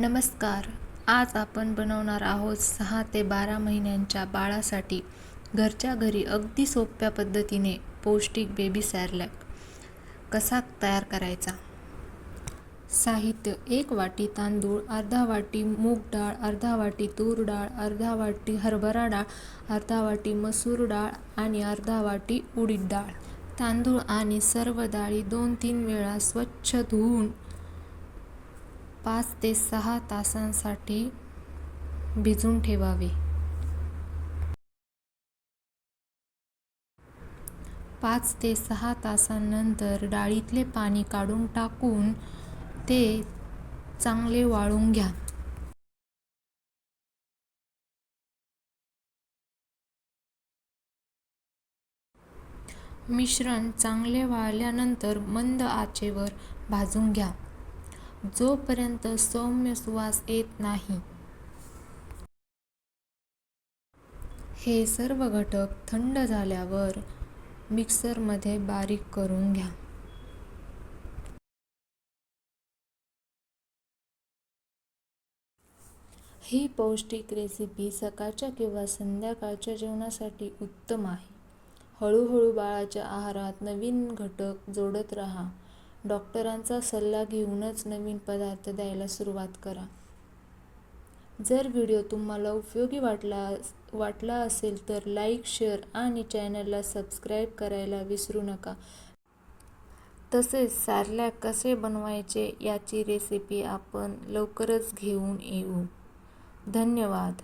नमस्कार. आज आपण बनवणार आहोत सहा ते बारा महिन्यांच्या बाळासाठी घरच्या घरी अगदी सोप्या पद्धतीने पौष्टिक बेबी सॅरलॅक कसा तयार करायचा? साहित्य एक वाटी तांदूळ अर्धा वाटी मूग डाळ अर्धा वाटी तूर डाळ अर्धा वाटी हरभरा डाळ अर्धा वाटी मसूर डाळ आणि अर्धा वाटी उडीद डाळ. तांदूळ आणि सर्व डाळी दोन तीन वेळा स्वच्छ धुवून पाच ते सहा तासांसाठी भिजून ठेवावे. पाच ते सहा तासांनंतर डाळीतले पाणी काढून टाकून ते चांगले वाळून घ्या. मिश्रण चांगले वाळल्यानंतर मंद आचेवर भाजून घ्या. जोपर्यंत सौम्य सुवास येत नाही. हे सर्व घटक थंड झाल्यावर मिक्सरमध्ये बारीक करून घ्या. ही पौष्टिक रेसिपी सकाळच्या किंवा संध्याकाळच्या जेवणासाठी उत्तम आहे. हळूहळू बाळाच्या आहारात नवीन घटक जोडत राहा. डॉक्टरांचा सल्ला घेऊनच नवीन पदार्थ द्यायला सुरुवात करा. जर व्हिडिओ तुम्हाला उपयोगी वाटला वाटला असेल तर लाईक शेअर आणि चॅनलला सबस्क्राईब करायला विसरू नका. तसेच सारल्या कसे बनवायचे याची रेसिपी आपण लवकरच घेऊन येऊ. धन्यवाद.